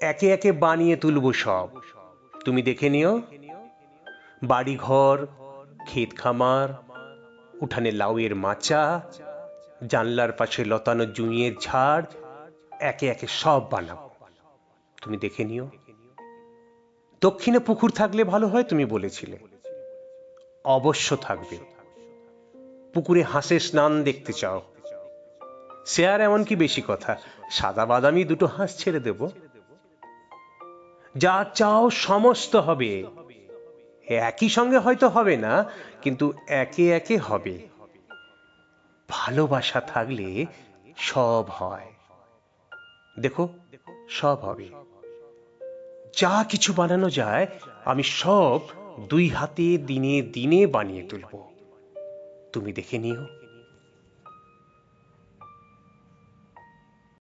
একে একে বানিয়ে তুলবো সব। তুমি দেখে নিও। বাড়ি ঘর ক্ষেত খামার, উঠানে লাউয়ের মাচা, জানলার পাশে লতানো জুঁইয়ের ঝাড়, একে একে সব বানাবো তুমি দেখে নিও। দক্ষিণে পুকুর থাকলে ভালো হয়, তুমি বলেছিলে। অবশ্য থাকবে। পুকুরে হাঁসের স্নান দেখতে চাও। সে আর এমন কি বেশি কথা। সাদা বাদামি দুটো হাঁস ছেড়ে দেব। যা চাও সমস্ত হবে। একই সঙ্গে হয়তো হবে না, কিন্তু একে একে হবে। ভালোবাসা থাকলে সব হয়। দেখো, সব হবে। যা কিছু বানানো যায়, আমি সব দুই হাতে দিনে দিনে বানিয়ে তুলব। তুমি দেখে নিও।